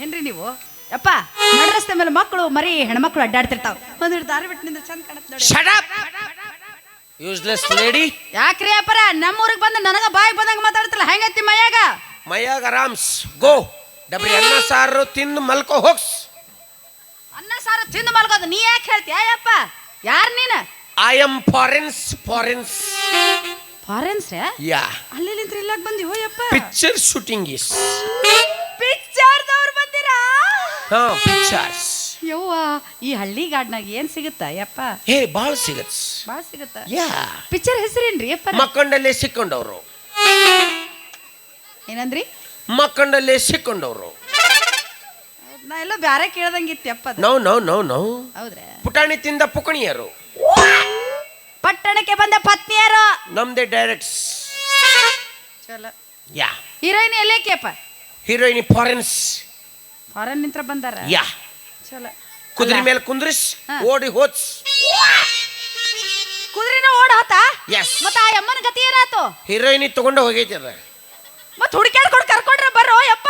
ಏನ್ರಿ ನೀವು? ಯಪ್ಪ ನಡ್ ರಸ್ತೆ ಮೇಲೆ ಮಕ್ಕಳು ಮರಿ ಹೆಣ್ಮಕ್ಳು ಅಡ್ಡಾಡ್ತಿರ್ತಾವ. ಒಂದಿಟ್ಟು ದಾರಿ ಬಿಟ್ಟು ನಿಂದ್ರೆ ಚಂದ ಕಾಣತ್ ನೋಡಿ. ಶಟ್ ಅಪ್ ಯೂಸ್ಲೆಸ್ ಲೇಡಿ ಯಾಕ್ರಿ ಅಪ್ಪರ ನಮ್ಮೂರಿಗೆ ಬಂದು ನನಗ ಬಾಯಿ ಬಂದಂಗ ಮಾತಾಡ್ತಿಲ್ಲ. ಹೆಂಗೈತಿ ಮೈಯಾಗ? ಮೈಯಾಗ ಆರಾಮ್ಸ್. ಗೋ. ಡಬ್ರಿ ಅನ್ನ ಸಾರು ತಿಂದು ಮಲ್ಕೋ ಹೋಗ್ಸ್. ಅನ್ನ ಸಾರು ತಿಂದು ಮಲ್ಕೋದು ನೀ ಯಾಕೆ ಹೇಳ್ತೀಯ ಯಪ್ಪ ಯಾರ್ ನೀನು? I am foreigns foreigns foreigns ಯಾ ಅಲ್ಲಿ ನಿಂತ್ರ ಬಂದಿ ಬಂದಿವೋ ಯಪ್ಪ? ಪಿಕ್ಚರ್ ಶೂಟಿಂಗ್ ಇಸ್ ಪಿಕ್ಚರ್ದವ್ರು ಬಂದಿರಾ? ಹಾ ಪಿಕ್ಚರ್ಸ್ ಯವ್ವ ಈ ಹಳ್ಳಿ ಗಾಡ್ನಾಗ ಏನ್ ಸಿಗುತ್ತಾ ಯಪ್ಪ? ಹೇ ಭಾಳ ಸಿಗತ್ಸ್ ಭಾಳ ಸಿಗುತ್ತಾ? ಯಾ ಪಿಕ್ಚರ್ ಹೆಸರೇನ್ರಿ ಯಪ್ಪ? ಮಕ್ಕಂಡಲ್ಲೇ ಸಿಕ್ಕೊಂಡವ್ರು. ಏನಂದ್ರಿ? ಮಕ್ಕಂಡಲ್ಲೇ ಸಿಕ್ಕೊಂಡವ್ರು. ನಾ ಎಲ್ಲ ಬ್ಯಾರೆ ಕೇಳ್ದಂಗಿತ್ತು ಯಪ್ಪ. No no no no. ಹೌದ್ರಾ? ಪುಟಾಣಿ ತಿಂದ ಪುಕಣಿಯರು. ಪಟ್ಟಣಕ್ಕೆ ಬಂದ ಪತ್ನಿಯರು ನಮ್ದೇ ಡೈರೆಕ್ಟ್ಸ್ ಚಲೋ. ಯಾ. ಹೀರೋಯಿನ್ ಎಲ್ಲೇಕೆಪ್ಪ ಹೀರೋಯಿನ್ ಫಾರೆನ್ಸ್. ಫಾರೆನ್ ನಿಂತ್ರ ಬಂದಾರ? ಯಾ. ಚಲೋ. ಕುದುರೆ ಮೇಲೆ ಕುಂದ್ರಿಸ್ ಓಡಿ ಹೋದ್ಸ್. ಕುದುರೆನ ಓಡಾತ ಹೋತ? ಎಸ್ ಮತ್ತ ಆ ಅಮ್ಮನ ಗತಿ ಏನಾತು ಹೀರೋಯಿನಿ ತಗೊಂಡು ಹೋಗೈತಿ ಅದ. ಮತ್ ಹುಡುಕ್ಯಾಡ್ಕೊಂಡು ಕರ್ಕೊಂಡ್ರ ಬರೋ ಯಪ್ಪ.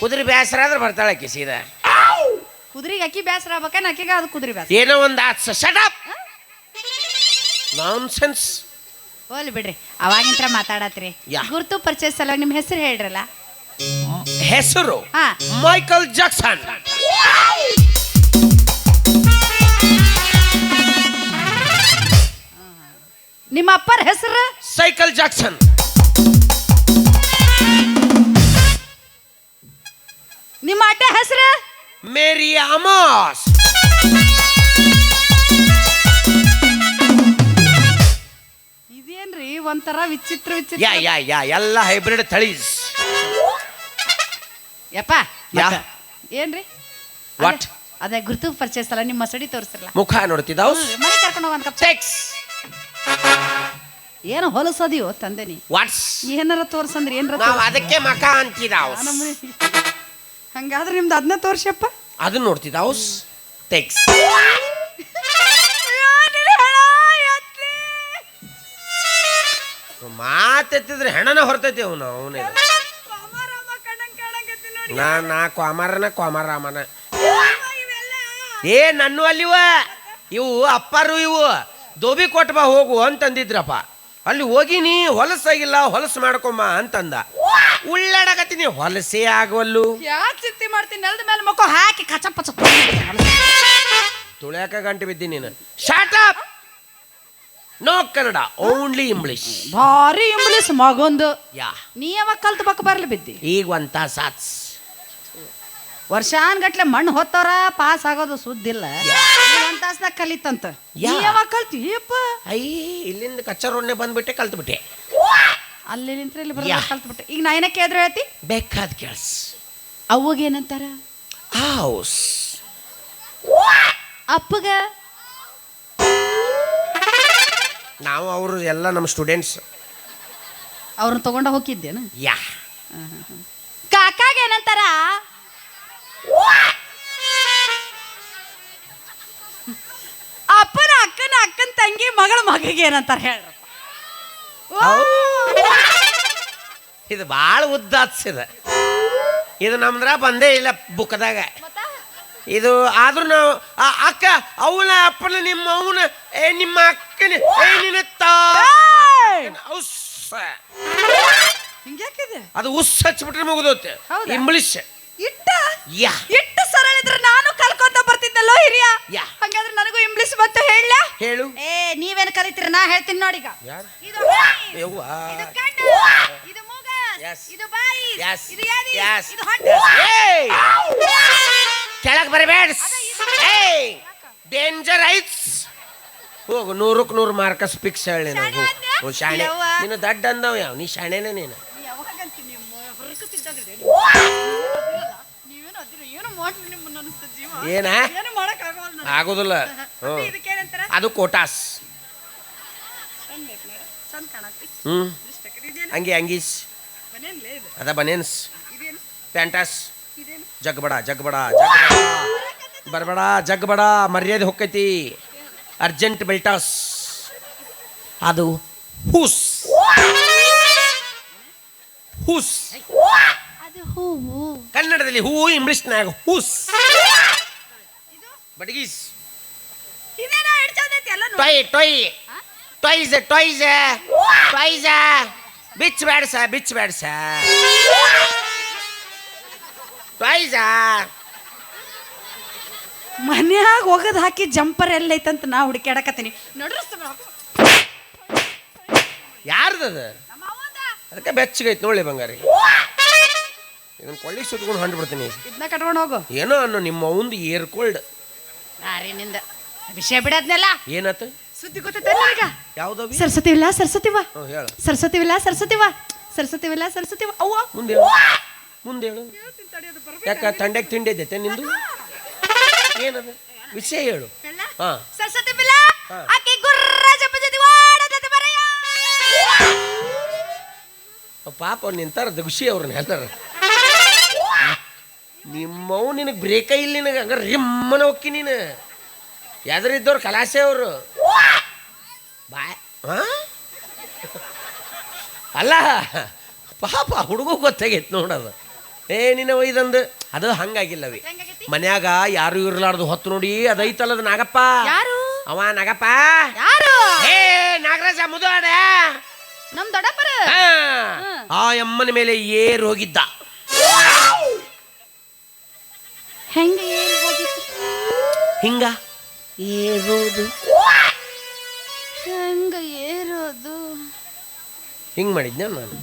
ಕುದುರೆ ಬೇಸರ ಆದ್ರೆ ಬರ್ತಾಳೆ ಆಕಿ ಸೀದಾ. ಕುದುರೆಗೆ ಅಕ್ಕಿ ಬೇಸರ ಆಗ್ಬೇಕೇನ? ಅಕ್ಕಿಗೆ ಅದು ಕುದುರೆ ಬೇಸರ ಏನೋ ಒಂದು ಆತ್ಸ. ಶಟ್ ಅಪ್ ನಾನ್ ಓಲ್ ಬಿಡ್ರಿ ಅವಾಗಿಂತ್ರ ಮಾತಾಡತ್ರಿ. ಯಾ. ಗುರ್ತು ಪರಿಚಯ ಸಲುವಾಗಿ ನಿಮ್ಮ ಹೆಸರು ಹೇಳ್ರಲ್ಲ? ಹೆಸರು? ಹಾ. ಮೈಕಲ್ ಜಾಕ್ಸನ್ ನಿಮ್ಮ ಅಪ್ಪರ ಹೆಸರು? ಸೈಕಲ್ ಜಾಕ್ಸನ್ ನಿಮ್ಮ ಅಡ್ಡ ಹೆಸರು? ಮೇರಿ ಅಮಾಸ್. ಒಂಥರ ವಿಚಿತ್ರ ವಿಚಿತ್ರ. ಯಾ ಯಾ ಎಲ್ಲ ಹೈಬ್ರಿಡ್ ತಳಿ ಯಪ್ಪ ಯಾ. ಏನ್ರಿ? What? ಅದೇ- ಗುರುತು ಪರಿಚಯ ಸಲ ನಿಮ್ಮ ಸಡಿ ತೋರಿಸಿರಲ್ಲ. ಮುಖ ನೋಡ್ತಿದ್ದಾವ್ ಮನೆ ಕರ್ಕೊಂಡು ಹೋಗ ಕಪ್ ಸೆಕ್ಸ್ ಏನು ಹೊಲಸದಿಯೋ ತಂದೆನಿ ವಾಟ್ಸ್ ಏನಾರ ತೋರ್ಸಂದ್ರೆ ಏನರ ನಾವು ಅದಕ್ಕೆ ಮಕ ಅಂತಿದಾವ್ ಹಂಗಾದ್ರೆ ನಿಮ್ದು ಅದನ್ನ ತೋರ್ಸಪ್ಪ ಅದನ್ನ ನೋಡ್ತಿದ್ದಾವ್ ಟೆಕ್ಸ್ ಮಾತೆತ್ತಿದ್ರೆ ಹೆಣನ ಹೊರ್ತೈತಿ ಅವನು ಅವನೇ. ನಾ ನಾ ಕೋಮಾರನ ಕ್ವಾಮಾರಾಮನ. ಏ ನನ್ನ ಅಲ್ಲಿವ? ಇವು ಅಪ್ಪಾರು ಇವು. ದೋಬಿ ಕೊಟ್ಟು ಬಾ ಹೋಗು ಅಂತಂದಿದ್ರಪ್ಪ. ಅಲ್ಲಿ ಹೋಗಿನಿ ಹೊಲಸಾಗಿಲ್ಲ ಹೊಲಸು ಮಾಡ್ಕೊಂಬ ಅಂತಂದ. ಉಳ್ಳಾಡಕತ್ತೀನಿ ಹೊಲಸೇ ಆಗವಲ್ಲು ಚಿತ್ತಿ ಮಾಡ್ತೀನಿ ನೆಲದ ಮೇಲೆ ಮಕ್ಕಳು ಹಾಕಿ ಕಚ ಪಚ ತುಳ್ಯಾಕ ಗಂಟೆ ಬಿದ್ದೀನಿ ನೀನು. Shut up no Kannada only English ಭಾರಿ ಇಂಗ್ಲಿಷ್ ಮಗೊಂದು. ಯಾ. ನೀ ಯಾವಾಗ ಕಲ್ತು ಬರಲಿ ಬರ್ಲಿ ಬಿದ್ದಿ? ಈಗ ಒಂದ್ ಸಾತ್ ಆತ್ಸ್. ವರ್ಷಾನ್ಗಟ್ಲೆ ಮಣ್ಣು ಹೊತ್ತವ್ರ ಪಾಸ್ ಆಗೋದು ಸುದ್ದಿಲ್ಲ ಒಂದ್ ತಾಸ್ನಾಗ ಕಲಿತಂತ. ನೀ ಯಾ. ಯಾವಾಗ ಕಲ್ತಿ? ಅಪ್ಪ ಅಯ್ಯ ಇಲ್ಲಿಂದ ಕಚ್ಚಾ ರೋಡ್ನೆ ಬಂದ್ಬಿಟ್ಟೆ ಕಲ್ತ್ಬಿಟ್ಟೆ. ಅಲ್ಲಿ ನಿಂತ್ರ ಇಲ್ಲಿ ಯಾ. ಬರೋದು ಕಲ್ತ್ಬಿಟ್ಟೆ. ಈಗ ನಾ ಏನಕ್ಕೆ ಎದ್ರು ಹೇಳ್ತಿ? ಬೇಕಾದ ಕೆಲ್ಸ ಅವಾಗ ಏನಂತಾರ? ಹೌಸ್ ಅಪ್ಪಗ ನಾವು ಅವರು ಎಲ್ಲ ನಮ್ಮ ಸ್ಟೂಡೆಂಟ್ಸ್ ಅವ್ರನ್ನ ತಗೊಂಡ ಹೋಗಿದ್ದೇನ? ಯಾ. ಕಾಕಾಗ ಏನಂತಾರ? ಅಪ್ಪನ ಅಕ್ಕನ ಅಕ್ಕನ ತಂಗಿ ಮಗಳ ಮಗಗೆ ಏನಂತಾರ ಹೇಳ ಇದು ಭಾಳ ಉದ್ದಾತ್ಸಿದ ಇದು. ನಮ್ದ್ರ ಬಂದೇ ಇಲ್ಲ ಬುಕ್ದಾಗ ಇದು ಆದ್ರೂ ನಾವು ಆ ಅಕ್ಕ ಅವನ ಅಪ್ಪನ ನಿಮ್ಮ ಅವನ ಏ ನಿಮ್ಮ ಅಕ್ಕನ ಏ ನಿನ್ನ ತಾ ಉಸ್. ಹಿಂಗ್ಯಾಕಿದೆ ಅದು ಉಸ್ ಹಚ್ಬಿಟ್ರೆ ಮುಗಿದೋತೆ ಹೌದಾ? ಇಂಗ್ಲಿಷ್ ಇಟ್ಟ? ಯಾ. ಇಟ್ಟು ಸರಳ ಇದ್ರೆ ನಾನು ಕಲ್ಕೊಂತ ಬರ್ತಿದ್ದಲ್ಲೋ ಹಿರಿಯ? ಯಾ. ಹಂಗಾದ್ರೆ ನನಗೂ ಇಂಗ್ಲಿಷ್ ಬಂತು ಹೇಳ. ಹೇಳು. ಏ ನೀವೇನ್ ಕಲಿತೀರ? ನಾ ಹೇಳ್ತೀನಿ ನೋಡೀಗ. ಯಾರು? ಇದು ಹಣೆ, ಯವ್ವ. ಇದು ಕಣ್ಣು, ಇದು ಮೂಗ. Yes. ಇದು ಬಾಯಿ. Yes. ಇದು ಎದೆ, Yes. ಇದು ಹೊಟ್ಟೆ. Yes. ಏಯ್! ಕೆಳಗ್ ಬರಬೇಡ. ಏಯ್ ಡೇಂಜರ್ ಐಟ್ಸ್ ಹೋಗು ನೂರಕ್ಕೆ ನೂರು ಮಾರ್ಕಸ್ ಪಿಕ್ಸ್ ಹೇಳಿ ನಾವು? ಓ ಶಾಣೆ. ನೀನು ದಡ್ಡ ಅಂದವ ಯಾವ? ನೀ ಶಾಣೆನೆ ನೀನು. ಏನು ಆಗೋದಿಲ್ಲ. ಅದು ಕೋಟಾಸ್ ಹ್ಮ್. ಹ್ಞೂ ಹಂಗೆ ಹಂಗೀಸ್. ಇದು? ಅದ ಬನೇನ್ಸ್ ಪ್ಯಾಂಟಾಸ್ ಜಗ್ಬೇಡ ಜಗ್ಬಡ ಜಗ್ಬಡಾ. ಬರಬೇಡ ಜಗ್ಬಡಾ ಮರ್ಯಾದೆ ಹೊಕ್ಕೈತಿ. ಅರ್ಜೆಂಟ್ ಬೆಲ್ಟಾಸ್. ಅದು ಹೂಸ್. ಹೂಸ್. ಕನ್ನಡದಲ್ಲಿ ಹೂವು ಇಂಗ್ಲಿಷ್ನಾಗ ಹೂಸ್. ಬಡಗೀಸ್. ಟೊಯ್ ಟೊಯ್? ಟೊಯ್ಸ್ ಟೊಯ್ಸ್. ಟೊಯ್ಸ್. ಬಿಚ್ ಬ್ಯಾಡ್ಸ ಬಿಚ್ ಬ್ಯಾಡ್ಸ. ಟೊಯ್ಸ ಮನ್ಯಾಗ ಒಗದ್ ಹಾಕಿ ಜಂಪರ್ ಎಲ್ಲೈತಂತ ನಾ ಹುಡುಕ್ಯಾಡಕತ್ತೀನಿ. ನೋಡ್ರಿ ಯಾರ್ದದ? ಅದಕ್ಕೆ ಬೆಚ್ಚಗೈತೆ ನೋಡಿ ಬಂಗಾರಿ ಇದನ್ನ ಕೊಳ್ಳಿ ಸುತ್ಕೊಂಡು ಹಂಡ್ ಬಿಡ್ತೀನಿ ಇದನ್ನ ಕಟ್ಕೊಂಡು ಹೋಗು. ಏನೋ ಅನ್ನೋ ನಿಮ್ಮ ಅವಂದು ಏರ್ಕೊಳ್ಡ್ ಯಾರಿನಿಂದ ವಿಷಯ ಬಿಡದ್ನೆಲ್ಲ? ಏನತ್ತ? ಸುದ್ದಿ ಗೊತ್ತೈತಲ್ಲ ಈಗ? ಯಾವ್ದು ಸರಸ್ವತಿ ವಿಲ್ಲ ಸರಸ್ವತಿ ವಾ. ಹ್ಞೂ ಹೇಳು. ಸರಸ್ವತಿ ವಿಲ್ಲ ಸರಸ್ವತಿ ವಾ. ಸರಸ್ವತಿ ವಿಲ್ಲ ಸರಸ್ವತಿ ವಾ. ಅವ್ವ. ಮುಂದೆ ಮುಂದೆ ಹೇಳು. ಯಾಕ ತಂಡಕ್ಕೆ ತಿಂಡಿ ಐತೆ ನಿಂದು? ಏನದ? ವಿಷಯ ಹೇಳು. ಹಾ. ಪಾಪ ಅವ್ರು ನಿಂತಾರ ದುಷಿ ಅವ್ರನ್ನ ಹೇಳ್ತಾರ. ನಿಮ್ಮವು ನಿನಗೆ ಬ್ರೇಕ ಇಲ್ಲ ನಿನಗೆ ಹಂಗ ರಿಮ್ಮನ ಹೋಕ್ಕಿ ನೀನು. ಎದರಿದ್ದವ್ರು ಕಲಾಸೆ ಅವರು. ಬಾಯ್? ಅಲ್ಲ ಪಾಪ ಹುಡುಗ ಗೊತ್ತಾಗೈತೆ ನೋಡದು ಏ ನಿನ್ನ ಒಯ್ದಂದು. ಅದು ಹಂಗಾಗಿಲ್ಲವಿ? ಮನ್ಯಾಗ ಯಾರು ಇರ್ಲಾರ್ದು ಹೊತ್ತು ನೋಡಿ ಅದೈತಲ್ಲದ ನಾಗಪ್ಪ. ಯಾರು? ಅವ ನಾಗಪ್ಪ. ಯಾರು? ಏ ನಾಗರಾಜ ಮುದುವಾಡ ನಮ್ ದೊಡ್ಡಪ್ಪರ? ಆ, ಆ ಅಮ್ಮನ ಮೇಲೆ ಏರು ಹೋಗಿದ್ದ ಹೆಂಗ ಏರಿ ಹೋಗಿತ್ತು ಹಿಂಗ? ಏರೋದು. ಹೆಂಗ ಏರೋದು? ಹಿಂಗ್ ಮಾಡಿದ್ನ ನಾನು?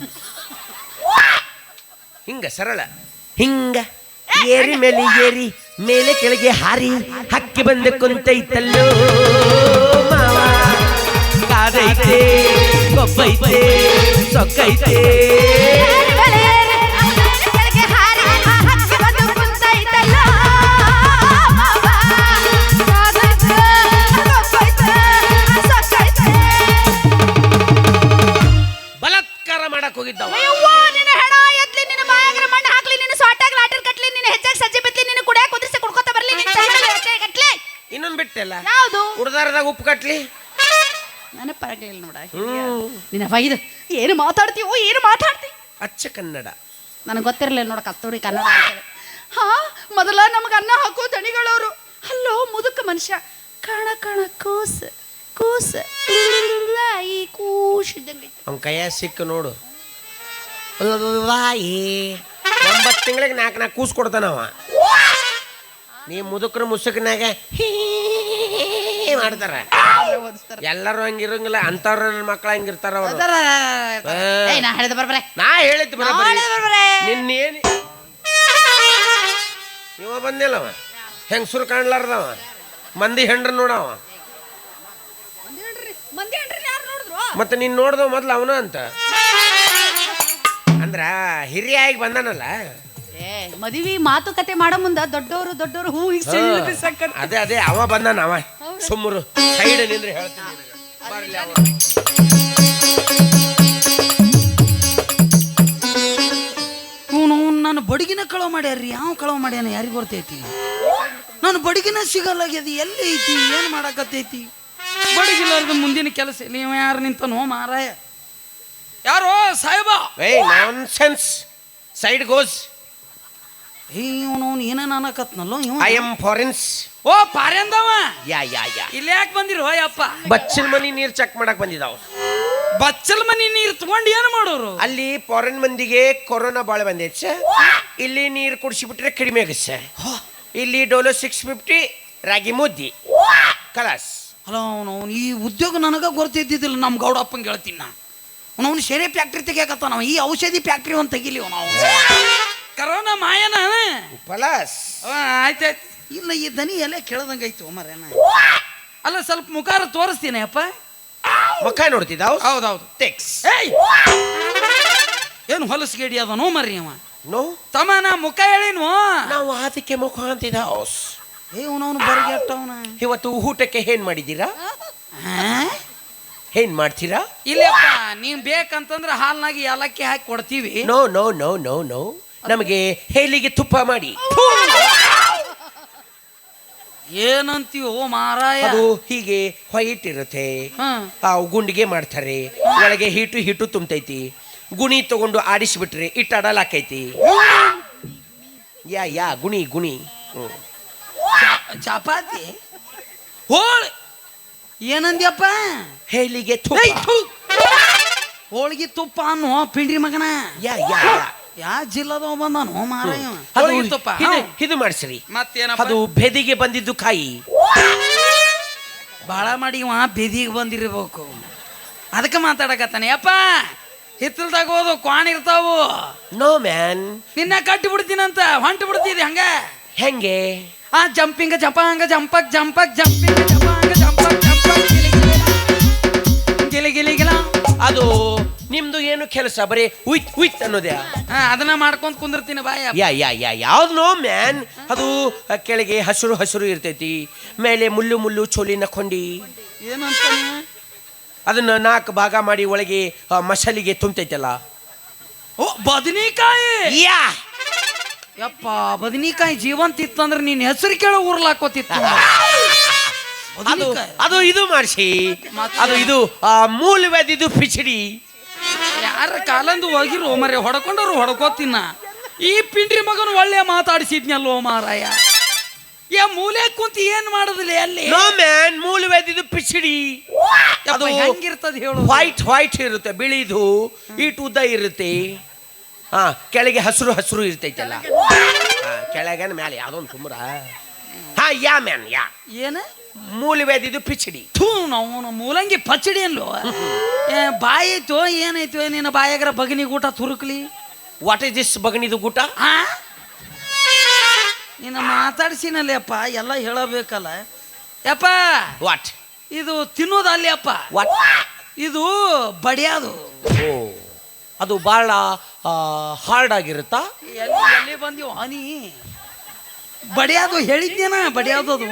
ಹಿಂಗ ಸರಳ. ಹಿಂಗ ಏರಿ ಮೇಲೆ ಏರಿ ಮೇಲೆ ಕೆಳಗೆ ಹಾರಿ ಹಕ್ಕಿ ಬಂದ ಕುಂತೈತಲ್ಲೋ ಮಾವ. ಕಾದೈತೆ ಕೊಬ್ಬೈತೆ ಸೊಕ್ಕೈತೆ. ಉಪ್ಪು ಕಟ್ಲಿ? ನೆನಪಾಗ್ಲಿಲ್ಲ ನೋಡ ಹ್ಮ್. ನಿನ್ನ ವೈದ್ ಏನು ಮಾತಾಡ್ತೀವೋ ಏನು ಮಾತಾಡ್ತಿ? ಅಚ್ಚ ಕನ್ನಡ. ನನಗೆ ಗೊತ್ತಿರಲಿಲ್ಲ ನೋಡ ಕತ್ತೂರಿ ಕನ್ನಡ ಹಾ ಮೊದಲ ನಮಗೆ ಅನ್ನ ಹಾಕೋ ದಣಿಗಳವರು. ಅಲ್ಲೋ ಮುದುಕ ಮನುಷ್ಯ. ಕಣ ಕಣ ಕೂಸ ಕೂಸ ಈ ಇದ್ದಂಗೆ ಐತೆ. ಅವನ ಕೈಯ ಸಿಕ್ಕ ನೋಡು ವಾಯಿ ಒಂಬತ್ತು ತಿಂಗಳಿಗೆ ನಾಲ್ಕು ನಾಲ್ಕು ಕೂಸು ಕೊಡ್ತಾನವ ನೀ ಮುದುಕ್ರ ಮುಸುಕನಾಗ ಹೀ ಮಾಡ್ತಾರ. ಎಲ್ಲರೂ ಹಂಗಿರಂಗಿಲ್ಲ ಅಂತವ್ರ ಮಕ್ಳ ಹಂಗಿರ್ತಾರ ಅವರು. ನಾ ಹೇಳಿದ ಬರ್ಬರೆ. ನಾ ಹೇಳಿದ ಬರ್ಬರೆ. ನಿನ್ನೇನು ಇವ ಬಂದಿಲ್ಲವ ಹೆಂಗಸರು ಕಾಣ್ಲಾರ್ದವ? ಮಂದಿ ಹೆಂಡ್ರ ನೋಡವ. ಮತ್ತೆ ನೀನ್ ನೋಡ್ದವ ಮೊದ್ಲು ಅವನು ಅಂತ. ಅಂದ್ರ ಹಿರಿಯಾಗಿ ಬಂದಾನಲ್ಲ? ಏ ಮದುವೆ ಮಾತುಕತೆ ಮಾಡೋ ಮುಂದ ದೊಡ್ಡವರು ದೊಡ್ಡವರು ಹೂ ಅದೇ ಅದೇ ಅವ ಬಂದಾನ ಅವ. ಸುಮ್ಮರು ಸೈಡ್ ನಿಂದ್ರೆ ಹೇಳ್ತೀನಿ. ಇವನು ನನ್ನ ಬಡಗಿನ ಕಳವ ಮಾಡ್ಯಾರ್ರಿ. ಯಾವ ಕಳವ ಮಾಡ್ಯಾನ? ಯಾರಿಗೆ ಬರ್ತೈತಿ? ನಾನು ಬಡಗಿನ ಸಿಗಲ್ಲಾಗ್ಯದ ಎಲ್ಲಿ ಐತಿ? ಏನು ಮಾಡಕತ್ತೈತಿ? ಬಡಗಿಲಾರ್ದ ಮುಂದಿನ ಕೆಲಸ. ಇಲ್ಲ ಇವ ಯಾರು ನಿಂತನೋ ಮಾರಾಯ. ಯಾರೋ ಸಾಹೇಬ. ಏಯ್ ನಾನ್ ಸೆನ್ಸ್ ಸೈಡ್ ಗೋಸ್. ಇವನು ಅವ್ನು ಏನೇನು ಅನ್ನಕತ್ನಲ್ಲೋ ಇವ ಐ ಎಂ ಫಾರಿನ್ಸ್ ಓ ಯಾ ಯಾ ಯಾ ಇಲ್ಲಿ ಯಾಕೆ ಬಂದಿರೋ ಯಪ್ಪ? ಬಚ್ಚಲ್ ಮನಿ ನೀರ್ ಚೆಕ್ ಮಾಡಕ್ ಬಂದಿದ್ದಾವ ಬಚ್ಚಲ್ ಮನಿ ನೀರು ತಗೊಂಡು ಏನು ಮಾಡೋರು? ಅಲ್ಲಿ ಫಾರಿನ್ ಮಂದಿಗೆ ಕೊರೋನಾ ಬಾಳೆ ಬಂದೈತೆ. ಇಲ್ಲಿ ನೀರು ಕುಡಿಸಿಬಿಟ್ರೆ ಕಡಿಮೆ ಆಗುತ್ತೆ ಇಲ್ಲಿ ಡೋಲೋ ಸಿಕ್ಸ್ ಫಿಫ್ಟಿ ರಾಗಿ ಮುದ್ದಿ. ಕಲಾಸ್. ಹಲೋ ಅವನು ಅವ್ನು ಈ ಉದ್ಯೋಗ ನನಗ ಗೊತ್ತಿದ್ದಿದ್ದಿಲ್ಲ ನಮ್ಮ ಗೌಡಪ್ಪಂಗೆ ಹೇಳ್ತೀನಿ ನಾ. ಅವನು ಶೇರೆ ಫ್ಯಾಕ್ಟ್ರಿ ತೆಗಿಯಕತ್ತ ನಾವು ಈ ಔಷಧಿ ಫ್ಯಾಕ್ಟ್ರಿ ಒಂದು ತೆಗಿಲಿ ನಾವು ಕರೋನಾ ಮಾಯನ ಪಲಾಸ್ ಆಯ್ತಾಯ್ತು. ಇಲ್ಲ ಈ ದನಿ ಎಲೆ ಕೇಳದಂಗ ಐತಿ ಮರೇನ ಅಲ್ಲ ಸ್ವಲ್ಪ ಮುಖಾರ ತೋರಿಸ್ತೀನಿ ಅಪ್ಪ. ಮುಖ ನೋಡ್ತಿದ್ದ ಹೌದೌದು. ಟೆಕ್ಸ್ ಏಯ್! ಏನು ಹೊಲಸು ಗೇಡಿ ಅದನೋ ಮರ್ರಿ ಅವ? ನೋ. ತಮ್ಮ ನಾ ಮುಖ ಹೇಳಿನು ನಾವು ಅದಕ್ಕೆ ಮುಖ ಅಂತಿದ್ದಾವ್ ಏ ಅವನವನು ಬರಿಗೆಟ್ಟವನ ಇವತ್ತು ಊಟಕ್ಕೆ ಏನ್ ಮಾಡಿದ್ದೀರಾ? ಏನ್ ಮಾಡ್ತೀರಾ? ಇಲ್ಲಪ್ಪ ನೀನ್ ಬೇಕಂತಂದ್ರೆ ಹಾಲ್ನಾಗ ಏಲಕ್ಕಿ ಹಾಕಿ ಕೊಡ್ತೀವಿ. No no no no no. ನಮಗೆ ಹೇಲಿಗೆ ತುಪ್ಪ ಮಾಡಿ. ಏನಂತೀವೋ ಮಾರಾಯ. ಅದು ಹೀಗೆ ವೈಟ್ ಇರುತ್ತೆ. ಆ ಗುಂಡಿಗೆ ಮಾಡ್ತಾರೆ. ಒಳಗೆ ಹಿಟ್ಟು ಹಿಟ್ಟು ತುಂಬತೈತಿ. ಗುಣಿ ತಗೊಂಡು ಆಡಿಸ್ಬಿಟ್ರಿ ಇಟ್ಟು ಆಡಲಾಕೈತಿ ಯಾ ಯಾ ಗುಣಿ ಗುಣಿ. ಹ್ಮ್. ಚಪಾತಿ? ಹೋಳ್! ಏನಂದ್ಯಪ್ಪ? ಹೇಳಿಗೆ ಏಯ್, ತುಪ್ಪ. ಥು. ಹೋಳ್ಗಿ ತುಪ್ಪ ಅನ್ನೋ ಪಿಂಡ್ರಿ ಮಗನ. ಯಾ ಯಾ ಯಾ. ಯಾ ಜಿಲ್ಲದವ ಬಂದಾನು ಮಾರಾಯ ಅದು ಹೋಳ್ಗಿ ಇದು- ಮಾಡಿಸ್ರಿ ಮತ್ತೇನಪ್ಪ ಅದು ಬೆದಿಗೆ ಬಂದಿದ್ದು ಕಾಯಿ ಬಾಳ ಮಾಡಿ ಇವ ಬೆದಿಗೆ ಬಂದಿರ್ಬೇಕು ಅದಕ್ಕೆ ಮಾತಾಡಕತ್ತಾನೆ ಯಪ್ಪ ಹಿತ್ತಲ್ದಾಗ ಹೋದು ಕ್ವಾನ್ ಇರ್ತಾವು ನೋ ಮ್ಯಾನ್ ನಿನ್ನ ಕಟ್ಟಿ ಬಿಡ್ತೀನಂತ ಹೊಂಟು ಬಿಡ್ತಿದ್ದೆ ಹಂಗ ಹೆಂಗೆ ಆ ಜಂಪಿಂಗ್ ಜಪಾಂಗ ಜಂಪಕ್ ಜಂಪಕ್ ಜಂಪಿಂಗ್ ಜಪಾಂಗ ಜಂಪಕ್ ಜಂಪಕ್ ಗಿಲಿ ಗಿಲಿ ಗಿಲಿ ಗಿಲ ಅದು ನಿಮ್ದು ಏನು ಕೆಲಸ? ಬರೀ ಉಯ್ತ್ ಉಯ್ತ್ ಅನ್ನೋದ್ಯಾ ಹಾ ಅದನ್ನ ಮಾಡ್ಕೊಂತ ಕುಂದಿರ್ತೀನಿ ಬಾಯ ಯಾ ಯಾ ಯಾ ಯಾವ್ದು ನೋ ಮ್ಯಾನ್. ಅದು ಆ, ಕೆಳಗೆ ಹಸಿರು ಹಸಿರು ಇರ್ತೈತಿ. ಮೇಲೆ ಮುಳ್ಳು ಮುಳ್ಳು ಚೋಲಿನ ಕೊಂಡಿ. ಏನಂತ ಅದನ್ನ ನಾಲ್ಕು ಭಾಗ ಮಾಡಿ ಒಳಗೆ ಆ, ಮಸಾಲಿಗೆ ತುಂಬತೈತಲ್ಲ. ಓ ಬದನಿಕಾಯಿ! ಯಾ! ಯಪ್ಪ ಬದನಿಕಾಯಿ ಜೀವಂತ ಇತ್ತಂದ್ರೆ ನೀನ್ ಹೆಸರು ಕೇಳೋ ಉರ್ಲಾಕೋತಿತ್ತು ಅದು ಅದು ಇದು ಮಾಡಿಸಿ. ಅದು ಇದು ಆ, ಮೂಲವ್ಯಾಧಿದು ಪಿಚಡಿ. ಯಾರ ಕಾಲಂದು ಹೋಗಿರು ಮರೆ ಹೊಡ್ಕೊಂಡವ್ರು ಹೊಡ್ಕೋತಿನ್ನ. ಈ ಪಿಂಡ್ರಿ ಮಗನ ಒಳ್ಳೆ ಮಾತಾಡಿಸಿದ್ನಲ್ಲೋ ಮಾರಾಯ. ಏ ಮೂಲೆ ಕುಂತಿ ಏನ್ ಮಾಡುದಿಲ್ಲ ಅಲ್ಲಿ? ನೋ ಮ್ಯಾನ್ ಮೂಲವ್ಯಾಧಿದು ಪಿಚಡಿ ಯಪ್ಪ, ಅದು ಹೆಂಗಿರ್ತದ ಹೇಳು. ವೈಟ್ ವೈಟ್ ಇರುತ್ತೆ ಬಿಳಿದು ಈಟ್ ಉದ್ದ ಇರುತ್ತೆ. ಹಾ ಕೆಳಗೆ ಹಸಿರು ಹಸಿರು ಇರ್ತೈತಲ್ಲ. ಕೆಳಗನ ಮೇಲೆ ಯಾವ್ದೊಂದು ಸುಮ್ರ ಹಾ ಯಾ ಮ್ಯಾನ್ ಯಾ. ಏನ? ಮೂಲವ್ಯಾಧಿದು ಪಿಚಡಿ. ಥೂ ನಾವು ಮೂಲಂಗಿ ಪಚಡಿ ಅನ್ಲು. ಏ ಬಾಯಿ ಐತೋ ಏನೈತೋ ನಿನ್ನ ಬಾಯಾಗ್ರ ಬಗನಿ ಊಟ ತುರುಕ್ಲಿ. ವಾಟ್ ಇಸ್ ದಿಸ್ ಬಗನಿದು ಗೂಟ? ಆ? ನಿನ್ನ ಮಾತಾಡ್ಸಿನಲ್ಲಪ್ಪ ಎಲ್ಲ ಹೇಳಬೇಕಲ್ಲ. ಯಪ್ಪ ವಾಟ್ ಇದು ತಿನ್ನೋದಲ್ಲಿ ಅಪ್ಪ ವಾಟ್ ಇದು ಬಡಿಯೋದು. ಓ ಅದು ಭಾಳ ಹಾರ್ಡ್ ಆಗಿರುತ್ತಾ? ಎಲ್ಲಿ ಎಲ್ಲಿ ಬಂದೀವ ಹನಿ. ಬಡಿಯೋದು ಹೇಳಿದ್ನೇನ? ಬಡಿಯೋದು ಅದು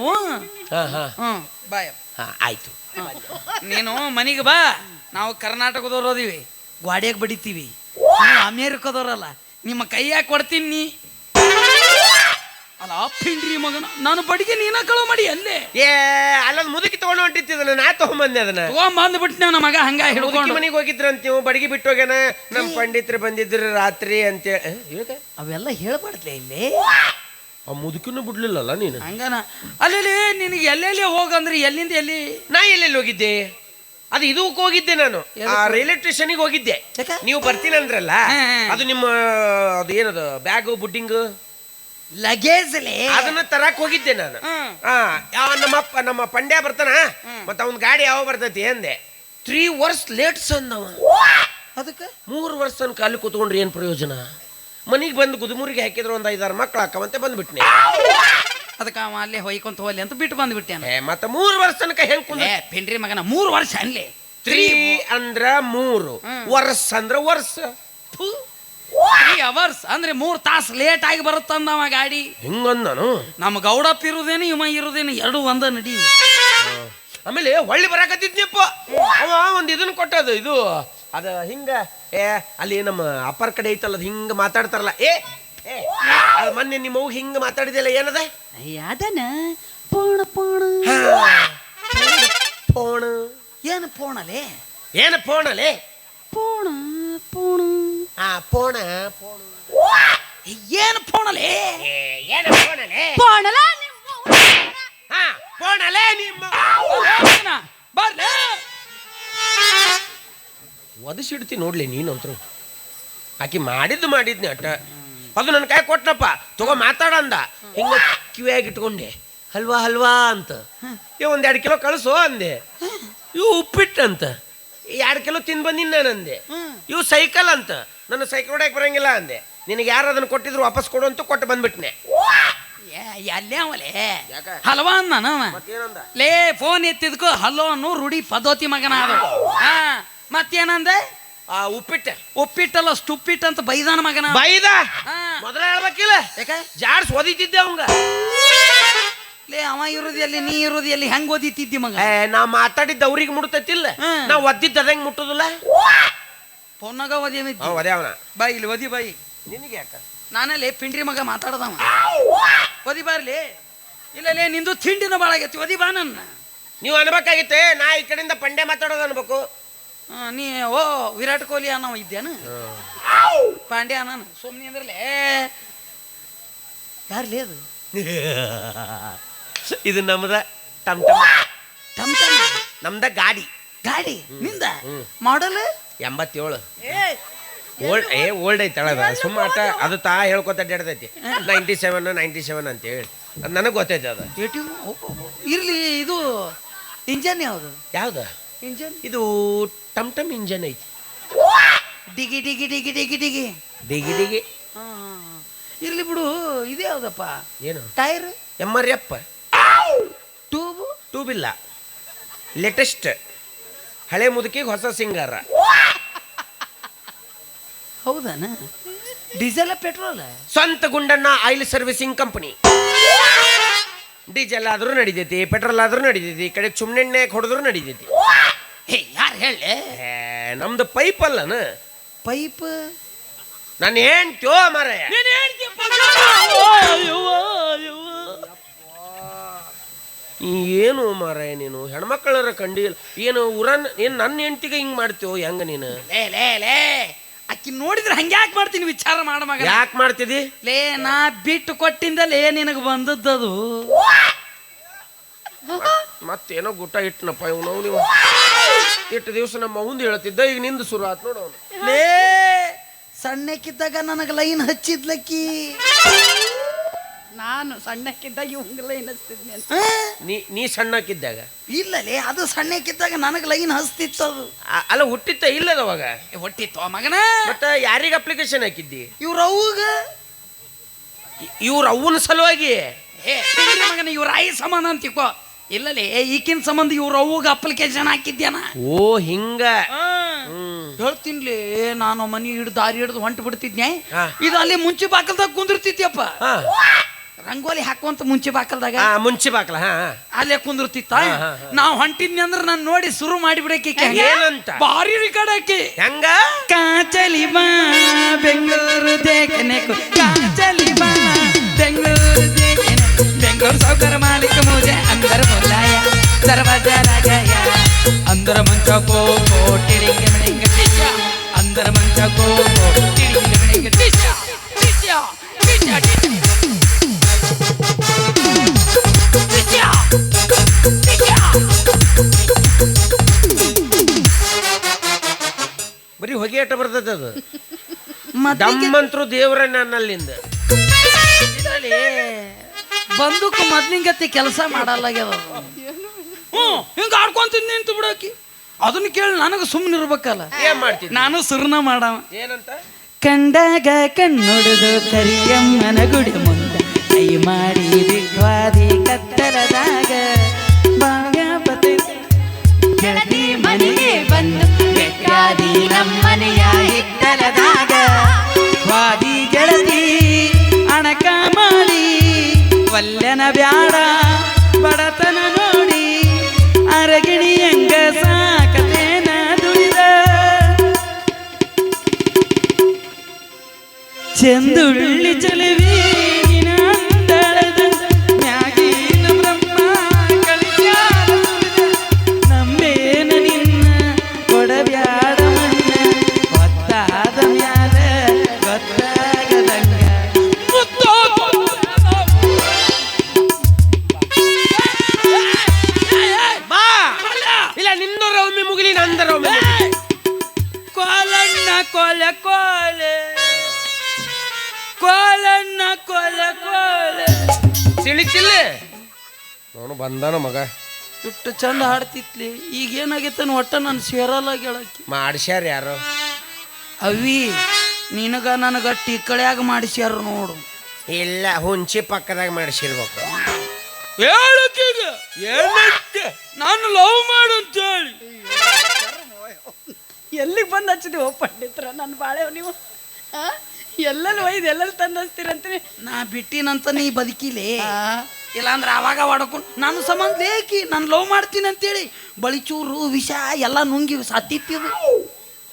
ಹಾ ಹಾ. ಹ್ಞೂ ಬಾಯ್. ಹಾ ಆಯ್ತು. ನೀನು ಮನೆಗೆ ಬಾ. ನಾವು ಕರ್ನಾಟಕದವ್ರು ಅದೀವಿ. ಗ್ವಾಡಿಯಾಗ ಬಡಿತೀವಿ. ನೀವು ಅಮೇರಿಕದವ್ರಲ್ಲ. ನಿಮ್ಮ ಕೈಯಾಗ ಕೊಡ್ತೀನಿ ನೀ. ಅಲ್ಲ ಪಿಂಡ್ರಿ ಮಗನ? ನಾನು ಬಡಿಗೆ ನೀನ ಕಳು ಮಾಡಿ ಅಲ್ಲೇ. ಏ ಅಲ್ಲೊಂದು ಮುದುಕಿ ತಗೊಂಡು ಹೊಂಟಿತ್ತಿದಲ್ಲ ನಾ ತಗೊಂಬಂದೆ ಅದನ್ನ. ತಗೊಂಬಂದ್ಬಿಟ್ಟು ನಮ್ಮ ಮಗ ಹಂಗ ಹಿಡ್ಕೊಂಡು. ಮನೆಗೆ ಹೋಗಿದ್ರಂತ ನೀವು ಬಡಗಿ ಬಿಟ್ಟು ಹೋಗ್ಯಾನ ನಮ್ಮ ಪಂಡಿತರು ಬಂದಿದ್ರು ರಾತ್ರಿ ಅಂತೇಳಿ ಅವೆಲ್ಲ ಹೇಳ್ಬಾರ್ದ್ಲೆ ಇಲ್ಲಿ. ಆ ಮುದುಕಿನೂ ಬಿಡ್ಲಿಲ್ಲಲ್ಲ ನೀನು? ಹಂಗನ. ಅಲ್ಲಿ ನಿನಗೆ ಎಲ್ಲೆಲ್ಲಿ ಹೋಗಂದ್ರೆ ಎಲ್ಲಿಂದ ಎಲ್ಲಿ? ನಾ ಎಲ್ಲೆಲ್ಲಿ ಹೋಗಿದ್ದೆ? ಅದು ಇದಕ್ಕೆ ಹೋಗಿದ್ದೆ ನಾನು. ಆ ರೈಲ್ವೆ ಸ್ಟೇಷನ್ಗೆ ಹೋಗಿದ್ದೆ. ಯಾಕೆ? ನೀವು ಬರ್ತೀನಿ ಅಂದ್ರಲ್ಲ. ಅದು ನಿಮ್ಮ ಅದು ಏನದು ಬ್ಯಾಗು ಬುಡ್ಡಿಂಗ್ ಲಗೇಜ್ ಅದನ್ನ ತರಕ್ ಹೋಗಿದ್ದೆ ನಾನು. ಹ್ಮ್. ಆ ನಮ್ಮಪ್ಪ ನಮ್ಮ ಪಂಡ್ಯ ಬರ್ತಾನ? ಮತ್ತ ಅವ್ನ ಗಾಡಿ ಯಾವ ಬರ್ತೈತಿ ಅಂದೆ. ತ್ರೀ ವರ್ಷ ಲೇಟ್ಸ್ ಅಂದವ ಅದಕ್ಕೆ? ಮೂರು ವರ್ಷ ತನಕ ಅಲ್ಲಿ ಕೂತ್ಕೊಂಡ್ರೆ ಏನು ಪ್ರಯೋಜನ? ಮನೆಗೆ ಬಂದು ಗುದುಮೂರಿಗೆ ಹಾಕಿದ್ರು ಒಂದು ಐದಾರು ಮಕ್ಳು ಹಾಕವಂತೆ ಬಂದ್ಬಿಟ್ನೆ. ಅದಕ್ಕೆ ಅವ ಅಲ್ಲೇ ಹೊಯ್ಕೊಂತ ಹೋಗ್ಲಿ ಅಂತ ಬಿಟ್ಟು ಬಂದ್ಬಿಟ್ಟೆ ಏ ಮತ್ತೆ ಮೂರು ವರ್ಷ ತನಕ ಹೆಂಗ್ ಕುಂದ ಏ ಪಿಂಡ್ರಿ ಮಗನ ಮೂರು ವರ್ಷ ಅನ್ಲಿ. ತ್ರೀ ಅಂದ್ರ ಮೂರು. ವರ್ಷ ಅಂದ್ರ ವರ್ಷ. ತ್ರೀ ಅವರ್ಸ್ ಅಂದ್ರೆ ಮೂರ್ ತಾಸು ಲೇಟ್ ಆಗಿ ಬರುತ್ತಂದ ಅವ ಗಾಡಿ ಹಿಂಗಂದನು ನಮ್ ನಮ್ಮ ಗೌಡಪ್ಪ ಇರುದೇನು ಇವ ಇರುದೇನು ಎರಡು ಒಂದ ನಡಿ ಆಮೇಲೆ ಹೊಳ್ಳಿ ಬರಾಕತ್ತಿದ್ನಪ್ಪ ಅವ ಒಂದು ಇದನ್ನ ಕೊಟ್ಟದು ಇದು ಅದ ಹಿಂಗ ಏ ಅಲ್ಲಿ ನಮ್ಮ ಅಪ್ಪರ ಕಡೆ ಐತಲ್ಲ ಅದು ಹಿಂಗ ಮಾತಾಡ್ತಾರಲ್ಲ. ಏ ಏ ಅದು ಮೊನ್ನೆ ನಿಮ್ಮ ಅವ್ವ ಹಿಂಗ ಮಾತಾಡಿದಿಲ್ಲ ಏನದ? ಅದನ? ಪೋಣ ಪೋಣ. ಫೋನ್ ಏನು ಫೋನಲ್ಲೇ ಏನ ಫೋನಲ್ಲಿ ಪೋಣ ಪೋಣ. ಆ ಫೋನ ಫೋನ್ ಏನು ಫೋನಲ್ಲೇ ಏನ ಫೋನಲ್ಲಿ ಪೋಣಲ ಹಾ ಫೋನಲ್ಲೇ ನಿಮ್ಮ ಬರ್ಲೇ. ಒದಸಿಡ್ತಿ ನೋಡ್ಲಿ ನೀನಂತರು. ಆಕಿ ಮಾಡಿದ್ದು ಮಾಡಿದ್ನಿ ಅಟ್ಟ. ಅದು ನನ್ನ ಕೈ ಕೊಟ್ಟನಪ್ಪ ತಗೋ ಮಾತಾಡಂದ ಹಿಂಗ ಕಿವಿಯಾಗಿ ಇಟ್ಕೊಂಡೆ. ಹಲ್ವಾ ಹಲ್ವಾ ಅಂತ. ಏ ಒಂದ್ ಎರಡು ಕಿಲೋ ಕಳಿಸು ಅಂದೆ. ಇವು ಉಪ್ಪಿಟ್ಟಂತ ಎರಡು ಕಿಲೋ ತಿಂದು ಬಂದಿನಿ ನಾನು ಅಂದೆ. ಇವು ಸೈಕಲ್ ಅಂತ. ನನ್ನ ಸೈಕಲ್ ಹೊಡ್ಯಕ್ ಬರಂಗಿಲ್ಲ ಅಂದೆ. ನಿನಗೆ ಯಾರು ಅದನ್ನ ಕೊಟ್ಟಿದ್ರು ವಾಪಸ್ ಕೊಡು ಅಂತ ಕೊಟ್ಟು ಬಂದ್ಬಿಟ್ನೆ. ಹಲವಾ ಅವಲೇ? ಹಲ್ವಾ ಅಂದ ಮತ್ತೇನಂದ? ಲೇ ಫೋನ್ ಎತ್ತಿದ್ಕೋ. ಹಲೋ ಅನ್ನೋ ರೂಢಿ ಪದೋತಿ ಮಗನ ಅದು. ಮತ್ತೇನಂದೆ? ಆ ಉಪ್ಪಿಟ್ಟೆ. ಉಪ್ಪಿಟ್ಟಲ್ಲ ಸ್ಟುಪ್ಪಿಟ್ ಅಂತ ಬೈದಾನ ಮಗನ. ಬೈದ? ಹಾ. ಮೊದಲ ಹೇಳ್ಬೇಕಿಲ್ಲ? ಯಾಕೆ? ಜಾಡ್ಸ್ ಒದಿತಿದ್ದೆ ಅವಂಗ. ಲೇ ಅವ ಇರೋದು ಎಲ್ಲಿ ನೀ ಇರೋದು ಎಲ್ಲಿ ಹೆಂಗ್ ಓದಿತಿದ್ದಿ ಮಗ? ಏ ನಾ ಮಾತಾಡಿದ್ದ ಅವ್ರಿಗೆ ಮುಟ್ತೈತಿಲ್ಲ. ಹ್ಮ್. ನಾ ಒದ್ದಿದ್ದ ಅದಂಗ್ ಮುಟ್ಟುದಿಲ್ಲ? ಫೋನಾಗ ಓದಿ ಅವ ಅದೇ ಅವನ ಬಾಯಿ ಇಲ್ಲಿ ಓದಿ ಬಾಯಿ. ನಿನಗೆ ಯಾಕ? ನಾನಲ್ಲಿ ಪಿಂಡ್ರಿ ಮಗ ಮಾತಾಡದವ. ಓದಿ ಬಾರ್ಲಿ ಇಲ್ಲ ಲೇ ನಿಂದು ತಿಂಡಿನ ಬಾಳಾಗೈತಿ ಒದಿ ಬಾ ನನ್ನ. ನೀವು ಅನ್ಬೇಕಾಗಿತ್ತೆ ನಾ ಈ ಕಡೆಯಿಂದ ಪಂಡೆ ಮಾತಾಡೋದು ಅನ್ಬೇಕು. ನೀ ಓ ವಿರಾಟ್ ಕೊಹ್ಲಿ ಅನ್ನೋ ಇದ್ದೇನು? ಪಾಂಡ್ಯ ಅನ್ನ ಸುಮ್ಮನೆ ಅಂದ್ರಲೇ ಯಾರ್ಲಿ ಅದು? ಇದು ನಮ್ದ ಟಮ್ ಟಮ್. ಟಮ್ ಟಮ್ ನಮ್ದ ಗಾಡಿ. ಗಾಡಿ? ನಿಂದ. ಮಾಡಲ್? ಎಂಬತ್ತೇಳು. ಓಲ್ಡ್ ಏ ಓಲ್ಡ್ ಐತಳದ ಸುಮ್ಮ ಆಟ ಅದು ತಾ ಹೇಳ್ಕೊತ ಅಡ್ಡಾಡ್ತೈತಿ ನೈಂಟಿ ಸೆವೆನ್ ನೈಂಟಿ ಸೆವೆನ್ ಅಂತ ಹೇಳಿ. ಅದು ನನಗೆ ಗೊತ್ತೈತೆ ಅದು. ಏಟಿ ಇರ್ಲಿ ಇದು ಇಂಜನ್ ಯಾವುದು? ಯಾವ್ದು? ಇಂಜನ್ ಇದು ಟಮ್ ಟಮ್ ಇಂಜನ್ ಐತಿ. ಡಿಗಿ ಡಿಗಿ ಡಿಗಿ ಡಿಗಿ ಡಿಗಿ. ಡಿಗಿ ಡಿಗಿ. ಇರ್ಲಿ ಬಿಡು ಇದು ಯಾವ್ದಪ್ಪ? ಏನು? Tyre M R F tube tube ಇಲ್ಲ. ಲೇಟೆಸ್ಟ್ ಹಳೆ ಮುದುಕಿಗೆ ಹೊಸ ಸಿಂಗಾರ. ಹೌದಾನ? ಡೀಸೆಲ್ ಪೆಟ್ರೋಲ್ ಸ್ವಂತ Gundanna oil servicing company diesel ಆದ್ರೂ ನಡಿತೈತಿ ಪೆಟ್ರೋಲ್ ಆದ್ರೂ ನಡಿತೈತಿ ಕಡೆ ಚುಮ್ಣೆಣ್ಣೆ ಹೊಡೆದ್ರು ನಡಿತೈತಿ. ಹೇ ಯಾರು ಹೇಳಿ ನಮ್ದು ಪೈಪ್ ಅಲ್ಲನ? ಪೈಪ್? ನಾನು ಹೇಳ್ತೋ ಮರ ಏನು ಮಾರಾಯ ನೀನು? ಹೆಣ್ಮಕ್ಳರ ಕಂಡಿಲ್ಲ ಏನು ಉರನ್ ಏನು ನನ್ನ ಹೆಂಡತಿಗೆ ಹಿಂಗ್ ಮಾಡ್ತೀವೋ ಹೆಂಗ ನೀನು? ಲೇ ಲೇ ಲೇ. ಅಕ್ಕಿ ನೋಡಿದ್ರೆ ಹಂಗ್ಯಾಕ್ ಮಾಡ್ತೀನಿ ವಿಚಾರ ಮಾಡ ಮಗ ಯಾಕೆ ಮಾಡ್ತಿದಿ ಲೇ ನಾ ಬಿಟ್ಟು ಕೊಟ್ಟಿಂದಲೇ ನಿನಗೆ ಬಂದದ್ದದು. ಮತ್ತೇನೋ ಗುಟ್ಟ ಇಟ್ಟನಪ್ಪ ಇವನು ನೀವು ಇಟ್ಟು ದಿವಸ ನಮ್ಮ ಮುಂದೆ ಹೇಳ್ತಿದ್ದ ಈಗ ನಿಂದು ಶುರು ಆತ್ ನೋಡು ಅವನು. ಲೇ ಸಣ್ಣಕ್ಕಿದ್ದಾಗ ನನಗೆ ಲೈನ್ ಹಚ್ಚಿದ್ಲಕ್ಕಿ. ನಾನು ಸಣ್ಣಕ್ಕಿದ್ದಾಗ ಇವಂಗೆಲ್ಲ ಲೈನ್ ಅಂತ. ಆ? ನೀ ನೀ ಸಣ್ಣಕ್ಕಿದ್ದಾಗ? ಇಲ್ಲ ಲೇ ಅದು ಸಣ್ಣಕ್ಕಿದ್ದಾಗ ನನಗೆ ಲೈನ್ ಹಚ್ತಿತ್ತು ಅದು. ಅಲ್ಲ ಹುಟ್ಟಿತ್ತ ಇಲ್ಲದ ಅವಾಗ? ಏ, ಹೊಟ್ಟಿತ್ತು ಆ ಮಗನ? ಮತ್ತ ಯಾರಿಗೆ ಅಪ್ಲಿಕೇಶನ್ ಹಾಕಿದ್ದಿ? ಇವ್ರ ಅವ್ಗ? ಇ- ಇವ್ರ ಅವ್ವನ ಸಲುವಾಗಿ? ಮಗನ ಇವ್ರ ಆಯಿ ಅಂತ ಅಂತಿಕೋ. ಇಲ್ಲಲೇ ಈಕಿನ ಸಂಬಂಧ ಇವ್ರ ಅವ್ಗ ಅಪ್ಲಿಕೇಶನ್ ಹಾಕಿದ್ಯಾನ? ಓ ಹಿಂಗ. ಹೇಳ್ತೀನಿ ಹೇಳ್ತೀನ್ಲಿ ನಾನು ಮನಿ ಹಿಡ್ದು ದಾರಿ ಹಿಡ್ದು ಹೊಂಟು ಬಿಡ್ತಿದ್ನೆ. ಇದು ಅಲ್ಲಿ ಮುಂಚೆ ಬಾಕಲ್ದಾಗ ಕುಂದಿರ್ತಿದ್ಯಪ್ಪ. ರಂಗೋಲಿ ಹಾಕುವಂತ ಮುಂಚೆ ಬಾಕಲ್ದಾಗ? ಮುಂಚೆ ಬಾಕಲ. ಅಲ್ಲೇ ಕುಂದಿರ್ತಿತ್ತ. ನಾವ್ ಹೊಂಟಿದ್ನಿ ಅಂದ್ರೆ ನಾನು ನೋಡಿ ಶುರು ಮಾಡಿಬಿಡಕ್ಕೆ ಏನಂತ? ಭಾರಿ ರಿಕಾರ್ಡ್ ಹಾಕಿ ಹೆಂಗ? ಕಾಚಲಿ ಬಾ ಬೆಂಗಳೂರು ದೇಖನೆ ಕಾಚಲಿ ಬಾ ಬೆಂಗಳೂರು ದೇಖನೆಕು ಬೆಂಗಳೂರು ಸೌಕರ ಮಾಲಿಕ ಮುಜೆ ಅಂದರ ಮೊಲ್ಲಾಯ ದರ್ವಾಜ ರಾಜಯ. ಅಂದರ ಮಂಚ ಕೋ ಕೋ ಟಿಡಿಂಗ ಮಿಡಿಂಗ ಟಿಚ ಅಂದರ ಮಂಚ ಕೋ ಕೋ ಟಿಡಿಂಗ ಮಿಡಿಂಗ ಟಿಚ ಟಿಚ ಟಿಚ ಟಿಚ ಬರೀ ಹೊಗೆ ಆಟ ಬರ್ತದ ಅದು. ಮತ್ತೆ ದಮ್ಮಂತ್ರು ದೇವ್ರ ನನ್ನಲ್ಲಿಂದ. ಇದ್ರಲ್ಲಿ ಬಂದೂಕು ಮೊದ್ಲಿಂಗತ್ತೆ ಕೆಲಸ ಮಾಡಲ್ಲಾಗ್ಯದ. ಹ್ಞೂ ಹಿಂಗ ಆಡ್ಕೊಂತೀನಿ ನಿಂತು ಬಿಡಾಕಿ ಅದನ್ನ ಕೇಳಿ ನನಗೆ ಸುಮ್ಮನೆ ಇರ್ಬೇಕಲ್ಲ. ಏನ್ ಮಾಡ್ತಿದ್ದಿ? ನಾನು ಸುರ್ನ ಮಾಡವ. ಏನಂತ? ಕಂಡಾಗ ಕಣ್ಣೊಡೆದು ಕರಿಯಮ್ಮನ ಗುಡಿ ಮುಂದೆ ಕೈ ಮಾಡಿ ಬಿಗ್ವಾದಿ ಕತ್ತರದಾಗ ಭಾಗ ಪತಿ ಗೆಳತಿ ಮನೆಗೆ ಬಂದು ವಲ್ಯನ ಬ್ಯಾಡ ಬಡತನ ನೋಡಿ ಅರಗಿಣಿ ಹೆಂಗ ಸಾಕತೇನ ದುಡಿದ ಚೆಂದುಳ್ಳಿ ಚಲುವಿನ ಕೊಲೆ ಕೋಲೆ ಕೋಲನ್ನ ಕೊಲೆ ಕೋಲೆ. ತಿಳಿತಿಲ್ಲ ನೋಡು ಬಂದಾನ ಮಗ. ಇಟ್ಟು ಚಂದ ಹಾಡ್ತಿತ್ಲಿ. ಈಗ ಏನಾಗೈತನ ಒಟ್ಟ ನಾನು ಸೇರಲ್ಲ ಗೆಳಕಿ ಮಾಡ್ಸ್ಯಾರ ಯಾರು? ಅವಿ ನಿನಗ ನನಗ ಟಿಕ್ಕಳ್ಯಾಗ ಮಾಡಿಸ್ಯಾರ ನೋಡು. ಇಲ್ಲ ಹುಂಚಿ ಪಕ್ಕದಾಗ ಮಾಡಿಸಿರ್ಬೇಕು. ಹೇಳಕ್ಕೀಗ ನಾನು ಲವ್ ಮಾಡು ಅಂತ ಹೇಳಿ ಎಲ್ಲಿಗೆ ಬಂದು ಹಚ್ಚಿದೀವೋ ಪಂಡಿತ್ರ? ನನ್ನ ಬಾಳೆ ನೀವು? ಎಲ್ಲೆಲ್ಲಿ ಒಯ್ದು ಎಲ್ಲೆಲ್ಲಿ ತಂದು ಹಚ್ತೀರಂತೀರಿ ನಾ ಬಿಟ್ಟಿನಂತ ನೀ ಬದುಕಿಲೇ? ಇಲ್ಲ ಅಂದ್ರೆ ಅವಾಗ ಹೊಡ್ಕೊಂಡು ನಾನು ಸಂಬಂಧ ಏಕಿ ನಾನು ಲವ್ ಮಾಡ್ತೀನಿ ಅಂತೇಳಿ ಬಳಿಚೂರು ವಿಷ ಎಲ್ಲ ನುಂಗಿ ಸತ್ತಿತ್ತಿದು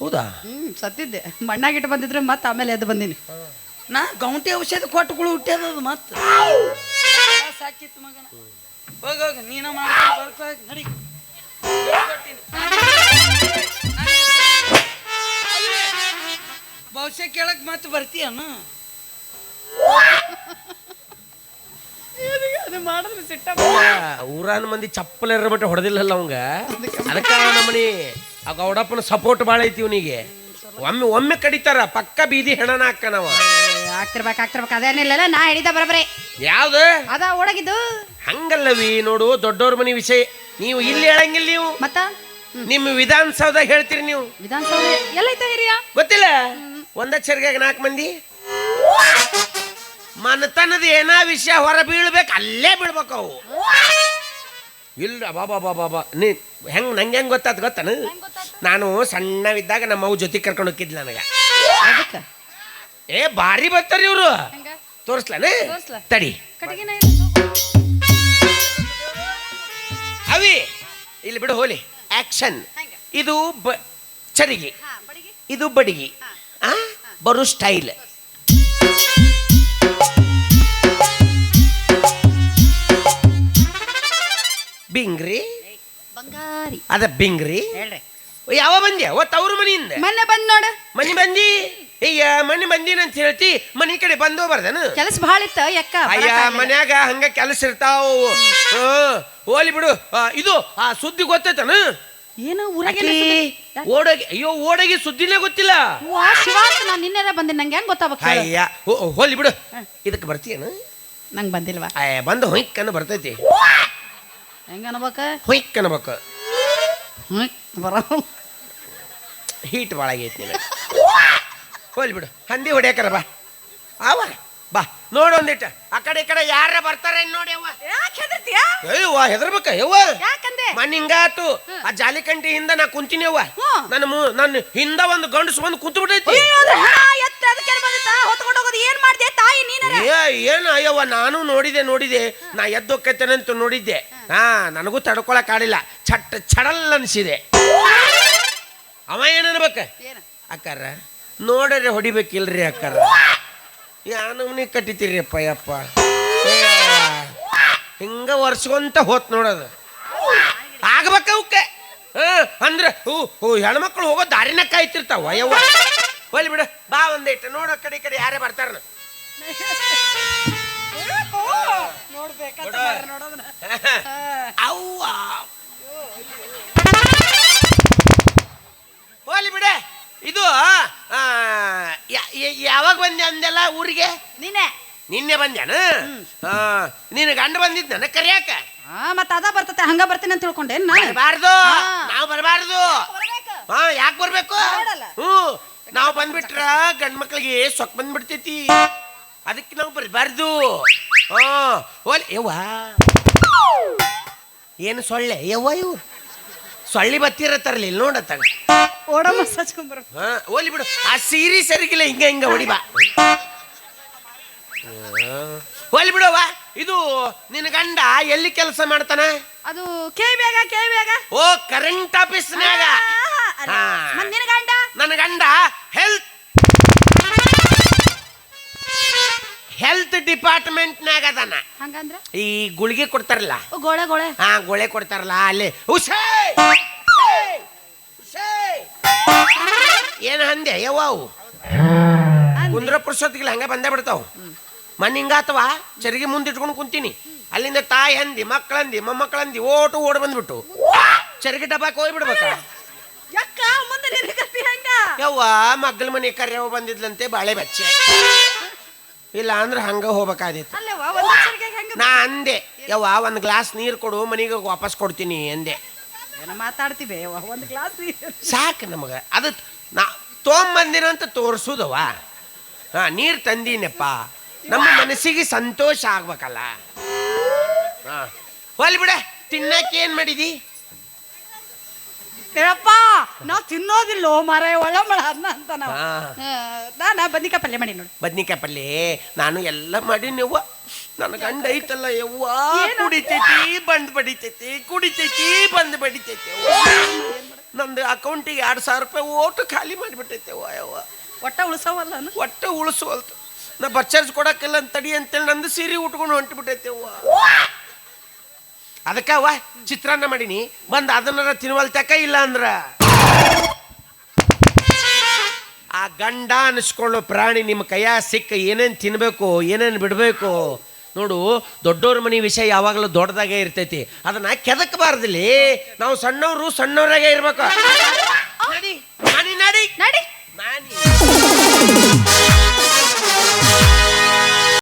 ಹೌದಾ? ಹ್ಞೂ ಸತ್ತಿದ್ದೆ. ಮಣ್ಣಾಗಿಟ್ಟು ಬಂದಿದ್ರೆ ಮತ್ತೆ ಆಮೇಲೆ ಎದ್ದು ಬಂದೀನಿ. ನಾ ಗೌಂಟಿ ಔಷಧ ಕೊಟ್ಟುಗಳು ಹುಟ್ಟ್ಯದದು ಮತ್ತೆ. ಸಾಕಿತ್ತು ಮಗನ. ಹೋಗ ಹೋಗ ನೀನ ಮಾಡ್ಕೊಂಡು ಬರ್ಕೊ, ನಡಿ. ಬಹುಶಃ ಕೇಳಕ್ ಮತ್ತೆ ಬರ್ತೀಯನ? ಅದು ಮಾಡಿದ್ರೆ ಸಿಟ್ಟ ಊರಾನ ಮಂದಿ ಚಪ್ಪಲ ಮಟ್ಟ ಹೊಡೆದಿಲ್ಲಲ್ಲ ಅವಂಗ? ಅದಕ್ಕ ನಮ್ಮನಿ ಆ ಗೌಡಪ್ಪನ ಸಪೋರ್ಟ್ ಭಾಳ ಐತಿ ಇವನಿಗೆ. ಒಮ್ಮೆ ಒಮ್ಮೆ ಕಡಿತಾರ ಪಕ್ಕ ಬೀದಿ ಹೆಣನ ಹಾಕನವ ಆಗ್ತಿರ್ಬೇಕು ಆಗ್ತಿರ್ಬೇಕು. ಅದೇನಿಲ್ಲ ನಾ ಹಿಡಿದ ಬರಬರೇ ಯಾವ್ದು? ಅದ ಒಡಗಿದ್ದು ಹಂಗಲ್ಲವಿ ನೋಡು ದೊಡ್ಡವ್ರ ಮನಿ ವಿಷಯ. ನೀವು ಇಲ್ಲಿ ಹೇಳಂಗಿಲ್ಲ ನೀವು. ಮತ್ತ? ನಿಮ್ಮ ವಿಧಾನಸೌಧ ಹೇಳ್ತೀರಿ ನೀವು. ವಿಧಾನಸೌಧ ಎಲ್ಲೈತ ಹಿರಿಯ ಗೊತ್ತಿಲ್ಲ? ಒಂದ ಚರ್ಗಾಗ ನಾಲ್ಕು ಮಂದಿ? ಮನತನದ ಏನ ವಿಷಯ ಹೊರ ಬೀಳ್ಬೇಕು ಅಲ್ಲೇ ಬೀಳ್ಬೇಕು ಅವು. ಇಲ್ಲ ಬಾಬಾ ಬಾಬಾ ಬಾ ನೀ ಹೆಂಗ್ ನಂಗೆ ಹೆಂಗ್ ಗೊತ್ತಾತು ಗೊತ್ತನು? ನಾನು ಸಣ್ಣವಿದ್ದಾಗ ನಮ್ಮ ಅವು ಜೊತೆ ಕರ್ಕೊಂಡು ಹೋಗಿದ್ಲ ನನಗ. ಅದಕ್ಕ? ಏ ಭಾರಿ ಬರ್ತಾರ ಇವರು. ತೋರಿಸ್ಲಾನೆ? ತೋರ್ಸ್ಲಾ? ತಡಿ. ಅವಿ ಇಲ್ಲಿ ಬಿಡು ಹೋಲಿ. ಆಕ್ಷನ್ ಇದು ಬ ಚರಿಗೆ. ಇದು ಬಡಿಗೆ. ಇದು ಬಡಿಗಿ. ಆ ಬರು ಸ್ಟೈಲ್. ಬಿಂಗ್ರಿ? ಬಂಗಾರಿ. ಅದ ಬಿಂಗ್ರಿ? ಹೇಳ್ರಿ. ಯಾವ ಬಂದ್ಯಾ ಓ ತವ್ರ ಮನೆಯಿಂದ ಮೊನ್ನೆ ಬಂದ್ ನೋಡ. ಮನೆ ಬಂದಿ? ಅಯ್ಯ ಮನೆ ಬಂದಿನ ಅಂತ ಹೇಳ್ತಿ. ಮನಿ ಕಡೆ ಬಂದು ಬರ್ದನ ಕೆಲಸ ಭಾಳ ಇತ್ತ ಯಕ್ಕ? ಅಯ್ಯ ಮನ್ಯಾಗ ಹಂಗ ಕೆಲಸ ಇರ್ತಾವ. ಹೋಲಿ ಬಿಡು. ಆ, ಇದು ಆ ಸುದ್ದಿ ಗೊತ್ತೈತನ? ಏನು ಊರಾಗೆ ಆಕಿ ಓಡಗಿ ಅಯ್ಯೋ ಓಡಗಿ ಸುದ್ದಿನೇ ಗೊತ್ತಿಲ್ಲ. ಶಿವ ಅಂತ ನಾನು ನಿನ್ನೆರ ಬಂದೆ. ನಂಗೆ ಹೆಂಗ್ ಗೊತ್ತಾಗಬೇಕು? ಅಯ್ಯ ಹೋಲಿ ಬಿಡು. ಇದಕ್ಕೆ ಬರ್ತೀಯೇನು? ನಂಗೆ ಬಂದಿಲ್ವಾ? ಅಯ್ಯ ಬಂದು ಹೊಯ್ಕನ್ನ ಬರ್ತೈತಿ. ಹೆಂಗ ಅನ್ಬೇಕ? ಹೊಯ್ಕ್ ಅನ್ಬೇಕು. ಹ್ಮ್ ಬರೋ ಹೀಟ್ ಒಳಗೈತಿ ಆಗೈತಿ ನಿನಗೆ ಹೋಲಿ ಬಿಡು. ಹಂದಿ ಹೊಡ್ಯಾಕರ ಬಾ. ಆವ. ಬಾ. ನೋಡು ಒಂದಿಟ್ಟ ಆ ಕಡೆ ಈ ಕಡೆ ಯಾರ ಬರ್ತಾರೆ ನೋಡಿ ಅವ್ವ. ಯಾಕೆ ಹೆದರ್ತೀಯ? ಅಯ್ಯವ್ವ ಹೆದರ್ಬೇಕ ಯವ್ವ ಯಾಕಂದೆ? ಮನ್ ಹಿಂಗಾತು ಆ ಜಾಲಿಕಂಟಿ ಹಿಂದ ನಾ ಕುಂತೀನಿ ಅವ್ವ. ಹ್ಮ್. ನನ್ನ ಮು- ನನ್ನ ಹಿಂದ ಒಂದು ಗಂಡಸು ಬಂದು ಕುಂತು ಬಿಟ್ಟೈತಿ ಅಯ್ಯೋ, ಅದು ಹೆಣ ಎತ್ತ ಅದಕ್ಕೆ ಬಂದಿತ್ತ? ಹೊತ್ಕೊಂಡು ಹೋಗೋದು ಏನ್ ಮಾಡ್ದೆ ತಾಯಿ ಏ ಏನು ಅಯ್ಯವ್ವ ನಾನು ನೋಡಿದೆ ನೋಡಿದೆ. ನಾ ಎದ್ದೊಕ್ಕೈತೇನಂತ ನೋಡಿದ್ದೆ. ಹಾ ನನಗೂ ತಡ್ಕೊಳಕ್ ಆಡಿಲ್ಲ. ಚಟ್ ಚಡಲ್ ಅನ್ಸಿದೆ. ಅವ ಏನ ಅಕ್ಕಾರ ನೋಡ್ರಿ ಹೊಡಿಬೇಕಿಲ್ರಿ ಅಕ್ಕಾರ. ಯಾನವ್ನಿ ಕಟ್ಟಿತೀರಿ ಅಪ್ಪ ಯಪ್ಪ ಹಿಂಗ ಒರ್ಸ್ಕೊಂತ ಹೋತ್ ನೋಡೋದು ಆಗ್ಬೇಕ ಅವಕ್ಕೆ ಅಂದ್ರೆ ಹೂ ಹೂ ಹೆಣ್ಮಕ್ಳು ಹೋಗೋ ದಾರಿನ ಕಾಯ್ತಿರ್ತಾವ ಯವ್ವ. ಹೋಲಿ ಬಿಡು ಬಾ ಒಂದಿಟ್ಟು ನೋಡೋ ಕಡೆ ಕಡೆ ಯಾರೇ ಬರ್ತಾರ ಅವ್ವ. ಹೋಲಿ ಬಿಡೆ. ಇದು ಯಾವಾಗ ಬಂದೆ ಅಂದೆಲ್ಲ ಊರಿಗೆ? ನಿನ್ನೆ. ನಿನ್ನೆ ಬಂದ್ಯಾನ ನಿನ್ನ ಗಂಡ ಬಂದಿದ್ ಕರಿಯಕ? ಮತ್ತ ಅದ ಬರ್ತತೆ ಹಂಗ ಬರ್ತೀನಿ ಅಂತ ತಿಳ್ಕೊಂಡೆ ಬರಬಾರ್ದು. ನಾವು ಬರಬಾರ್ದು. ಹಾ ಯಾಕೆ ಬರ್ಬೇಕು. ಹ್ಞೂ. ನಾವು ಬಂದ್ಬಿಟ್ರ ಗಂಡ ಮಕ್ಳಿಗೆ ಸೊಕ್ ಬಂದ್ಬಿಡ್ತೈತಿ. ಅದಕ್ಕೆ ನಾವು ಬರಬಾರ್ದು. ಹಾ. ಓಲಿ ಯವ್ವ. ಏನು ಸೊಳ್ಳೆ? ಯವ್ವ ಇವು ಸೊಳ್ಳಿ ಬತ್ತಿರತ್ತಾರಲ್ಲ ಇಲ್ಲಿ ನೋಡತ್ತಾಗ ಓಡ ಮಸಾಜ್ಕೊಂಬರ ಹಾ ಓಲಿ ಬಿಡು. ಆ ಸೀರೆ ಸರಿಗಿಲ್ಲ ಹಿಂಗ ಹಿಂಗ ಹೊಡಿಬಾ ಹೋಲಿ ಬಿಡವ್ವ ಇದು ನಿನ್ನ ಗಂಡ ಎಲ್ಲಿ ಕೆಲಸ ಮಾಡ್ತಾನ? ಅದು ಕೇ ಬೇಗ ಕೇ ಬೇಗ ಓ ಕರೆಂಟ್ ಆಫೀಸ್ನಾಗ ಹಾ. ಗಂಡ? ನನ್ನ ಗಂಡ ಹೆಲ್ತ್ ಹೆಲ್ತ್ ಡಿಪಾರ್ಟ್ಮೆಂಟ್ನಾಗ ಅದಾನ. ಹಂಗಂದ್ರ? ಈ ಗುಳಿಗೆ ಕೊಡ್ತಾರಲ್ಲ? ಓ ಗೋಳೆ ಗೋಳೆ. ಹಾ ಗೋಳೆ ಕೊಡ್ತಾರಲ್ಲ ಅಲ್ಲಿ. ಉಸೇ! ಏನ್ ಹಂದೆ? ಯವ್ವ ಅವು? ಕುಂದ್ರ ಪುರುಷೊತ್ತಿಗಿಲ್ಲ ಹಂಗ ಬಂದೇ ಬಿಡ್ತಾವ. ಮನ್ ಹಿಂಗಾತವ ಚರಿಗೆ ಮುಂದೆ ಇಟ್ಕೊಂಡು ಕುಂತೀನಿ. ಅಲ್ಲಿಂದ ತಾಯಿ ಹಂದಿ ಮಕ್ಕಳಂದಿ ಮೊಮ್ಮಕ್ಕಳಂದಿ ಓಟು ಓಡ್ ಬಂದ್ಬಿಟ್ಟು. ಚರಿಗೆ ಡಬ್ಬಾಕ್ ಹೋಗ್ಬಿಡ್ಬೇಕ? ಯಕ್ಕ ಮುಂದೆ ನಿನ್ನ ಗತಿ ಹೆಂಗ. ಯವ್ವ ಮಗ್ಗಲ ಮನೆ ಕರ್ಯವ ಬಂದಿದ್ಲಂತೆ ಬಾಳೆ ಬಚ್ಚೆ. ಇಲ್ಲ ಅಂದ್ರೆ ಹಂಗ ಹೋಗ್ಬೇಕಾದಿತ್ತು ನಾ ಅಂದೆ ಯವ್ವ ಒಂದು ಗ್ಲಾಸ್ ನೀರು ಕೊಡು ಮನೆಗೆ ವಾಪಸ್ ಕೊಡ್ತೀನಿ ಅಂದೆ. ಮಾತಾಡ್ತೀವಿ ಒಂದು ಒಂದ್ ಗ್ಲಾಸ್ ಸಾಕು ನಮಗೆ. ಅದು ನಾ ತೊಂಬಂದಿರಂತ ಅಂತ ತೋರಿಸೋದವ ಹಾ ನೀರು ತಂದೀನಪ್ಪ. ನಮ್ಮ ಮನಸ್ಸಿಗೆ ಸಂತೋಷ ಆಗ್ಬೇಕಲ್ಲ. ಹಾ ಹೋಲಿ ಬಿಡ ತಿನ್ನಕ್ಕೆ ಏನು ಮಾಡಿದಿ? ಯಪ್ಪ ನಾವ್ ತಿನ್ನೋದಿಲ್ಲ ಮರ ಒಳ ಮಳ ಅನ್ನ ಅಂತ ನಾವು. ಹಾ. ನಾ ಬದ್ನಿಕಾಯಿ ಪಲ್ಯ ಮಾಡಿ ನೋಡಿ. ಬದ್ನಿಕಾಯಿ ಪಲ್ಯ ನಾನು ಎಲ್ಲ ಮಾಡೀನಿ ಯವ್ವ ನನ್ನ ಗಂಡ ಐತಲ್ಲ ಯವ್ವ. ಕುಡಿತೈತಿ ಬಂದ್ ಬಡಿತೈತಿ ಕುಡಿತೈತಿ ಬಂದ್ ಬಡಿತೈತಿ ಯವ್ವ. ನಂದು ಅಕೌಂಟಿಗೆ ಎರಡು ಸಾವಿರ ರೂಪಾಯಿ ಓಟು ಖಾಲಿ ಮಾಡಿಬಿಟ್ಟೈತೆ ಯವ್ವ ಯವ್ವ. ಒಟ್ಟ ಉಳ್ಸವಲ್ಲ. ಒಟ್ಟು ಉಳಿಸುವಲ್ತು ನಾ ಬರ್ಚಾರ್ಜ್ ಕೊಡಕ್ಕಿಲ್ಲ ಅಂತ ತಡಿ ಅಂತೇಳಿ ನಂದು ಸೀರೆ ಉಟ್ಕೊಂಡು ಹೊಂಟು ಬಿಟ್ಟೈತೆ ಅವ್ವ ಅದಕ್ಕ ವಾ ಚಿತ್ರಾನ್ನ ಮಾಡೀನಿ. ಬಂದು ಅದನ್ನ ತಿನ್ವಲ್ತಕ ಇಲ್ಲ ಅಂದ್ರ. ಆ ಗಂಡ ಅನಿಸ್ಕೊಳ್ಳೋ ಪ್ರಾಣಿ ನಿಮ್ಮ ಕೈಯಾಗ ಸಿಕ್ಕ ಏನೇನು ತಿನ್ಬೇಕು ಏನೇನು ಬಿಡಬೇಕು ನೋಡು ದೊಡ್ಡವ್ರ ಮನೆ ವಿಷಯ ಯಾವಾಗಲೂ ದೊಡ್ಡದಾಗೆ ಇರ್ತೈತಿ. ಅದನ್ನ ಕೆದಕಬಾರ್ದಿಲ್ಲಿ. ನಾವು ಸಣ್ಣವರು ಸಣ್ಣವರಾಗೆ ಇರ್ಬೇಕು. ನಡಿ. ನಾನಿ ನಡಿ. ನಡಿ. ನಾನಿ.